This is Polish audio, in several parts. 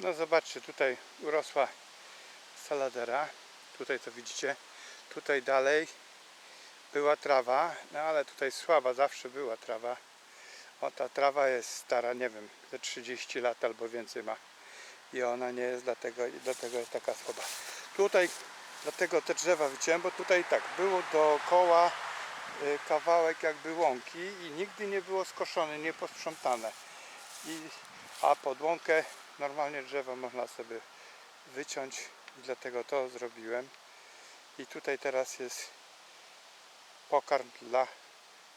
No zobaczcie, tutaj urosła saladera. Tutaj to widzicie. Tutaj dalej była trawa, no ale tutaj słaba zawsze była trawa. O ta trawa jest stara, nie wiem, ze 30 lat albo więcej ma. I ona nie jest dlatego, dlatego jest taka słaba. Tutaj dlatego te drzewa wyciąłem, bo tutaj tak było dookoła y, kawałek jakby łąki i nigdy nie było skoszone, nie posprzątane. I, a pod łąkę normalnie drzewo można sobie wyciąć i dlatego to zrobiłem. I tutaj teraz jest pokarm dla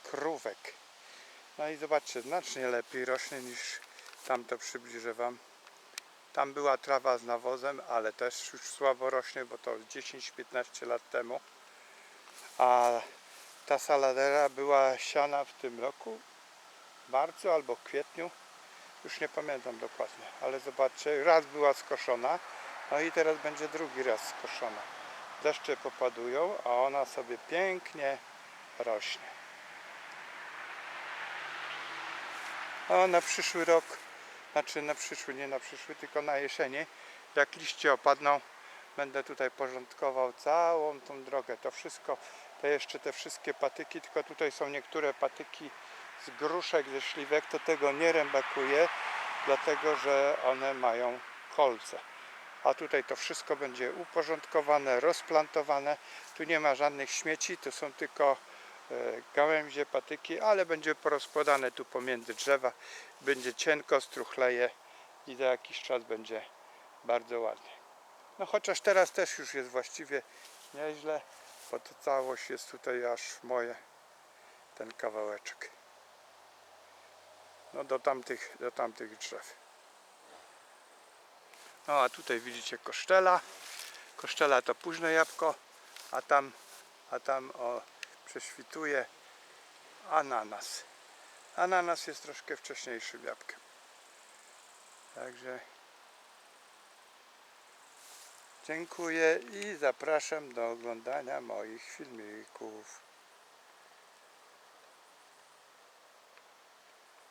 krówek. No i zobaczcie, znacznie lepiej rośnie niż tamto przybliżę Wam. Tam była trawa z nawozem, ale też już słabo rośnie, bo to 10-15 lat temu. A ta saladera była siana w tym roku, w marcu albo kwietniu. Już nie pamiętam dokładnie, ale zobaczcie, raz była skoszona, no i teraz będzie drugi raz skoszona. Deszcze popadują, a ona sobie pięknie rośnie. A na przyszły rok, znaczy na przyszły, nie na przyszły, tylko na jesieni, jak liście opadną, będę tutaj porządkował całą tą drogę. To wszystko, to jeszcze te wszystkie patyki, tylko tutaj są niektóre patyki z gruszek, ze śliwek, to tego nie rębakuję, dlatego że one mają kolce. A tutaj to wszystko będzie uporządkowane, rozplantowane. Tu nie ma żadnych śmieci, to są tylko e, gałęzie, patyki, ale będzie porozkładane tu pomiędzy drzewa. Będzie cienko, struchleje i za jakiś czas będzie bardzo ładnie. No chociaż teraz też już jest właściwie nieźle, bo to całość jest tutaj aż moje, ten kawałeczek. No do tamtych, do tamtych drzew. No a tutaj widzicie kosztela. Kosztela to późne jabłko, a tam, a tam o, prześwituje ananas. Ananas jest troszkę wcześniejszym jabłkiem. Także dziękuję i zapraszam do oglądania moich filmików.